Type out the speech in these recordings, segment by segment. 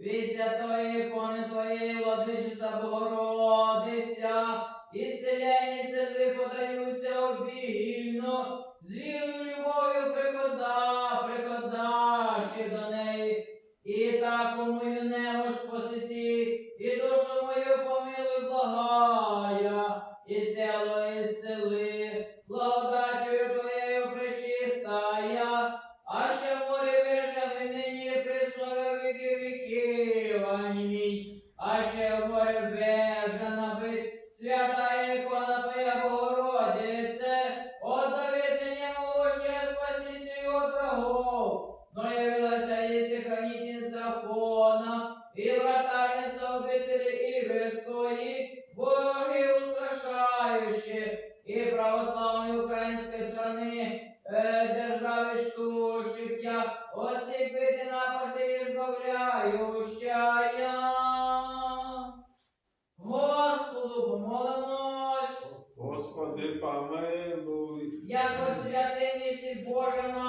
від святої ікони Твоєї, владичиця Богородиця, і селяні церкви подаються обільно, вратарниця обителі Ігорської, боги устрашаючі, і православної української страни, е, держави штушить я, осіпити напаси і збавляющая. Господу помолимось. Господи, помилуй. Яко святий місій Боже наш,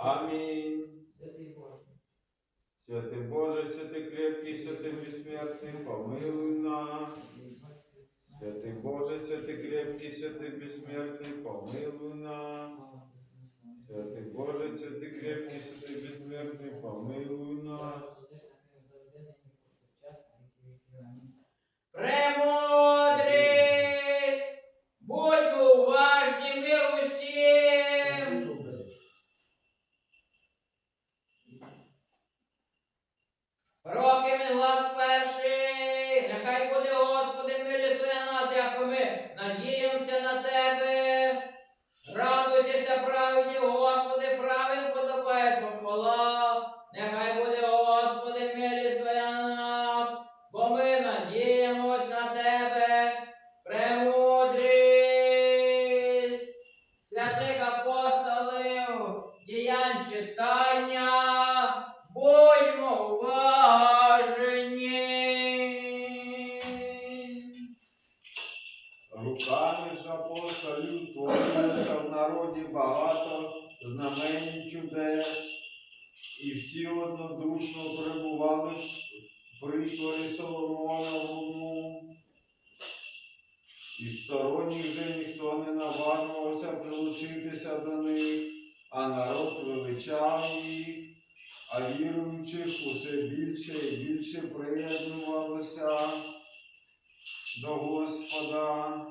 Амінь. Святий Боже. Святий Боже, святий крепкий, святий безсмертний, помилуй нас. Святий Боже, святий крепкий, святий безсмертний, помилуй нас. Святий Боже, святий крепкий, святий безсмертний, помилуй нас. Премудрість! Будьмо уважні, мир усім! Роки він глас перший, нехай буде Господи, милістує нас, як ми надіємося на Тебе. Радуйтеся, праведні, Господи, правим подобає похвала. Нехай буде Господи, милістує нас, бо ми надіємось на Тебе. Премудрість святих апостолів, діянь читання, багато знамень чудес, і всі однодушно перебували в притворі Соломоновому. І сторонніх же ніхто не наважувався прилучитися до них, а народ величав їх, а віруючих усе більше і більше приєднувалося до Господа.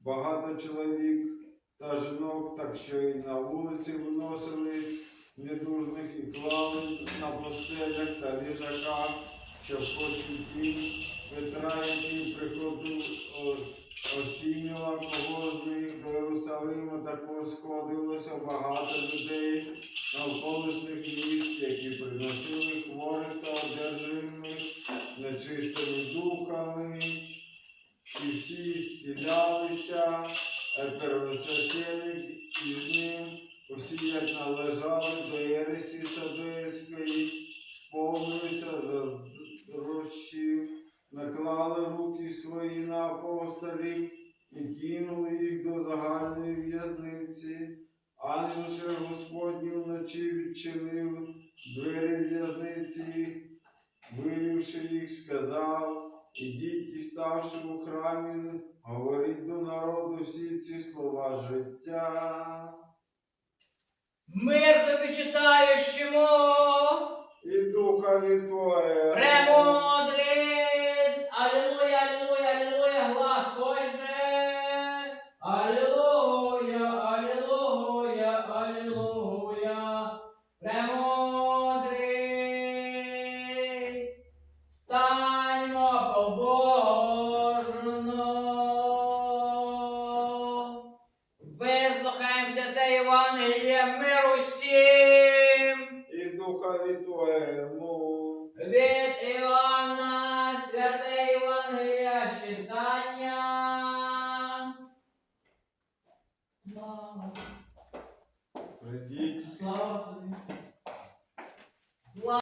Багато чоловік та жінок, так що і на вулиці виносили недужних і клали на постелях та ліжаках, щоб почуті Петра, який приходив о- осінював кого з них до Єрусалима, також сходилося багато людей навколишніх міст, які приносили хворих та одержимих нечистими духами, і всі зцілялися, а первосвященик із ним, усі, як належали до Єресі Садоївської, сповнилися заздрощів, наклали руки свої на апостолів і кинули їх до загальної в'язниці. Ангел Господній вночі відчинив двері в'язниці, вивівши їх, сказав, ідіть і ставши у храмі, говоріть до народу всі ці слова життя. Мир тобі читаючому, І духові твоє. Христе и Духа Святому. Вет Івана, святе Євангелія читання. Слава. Придіть. Слава Тобі.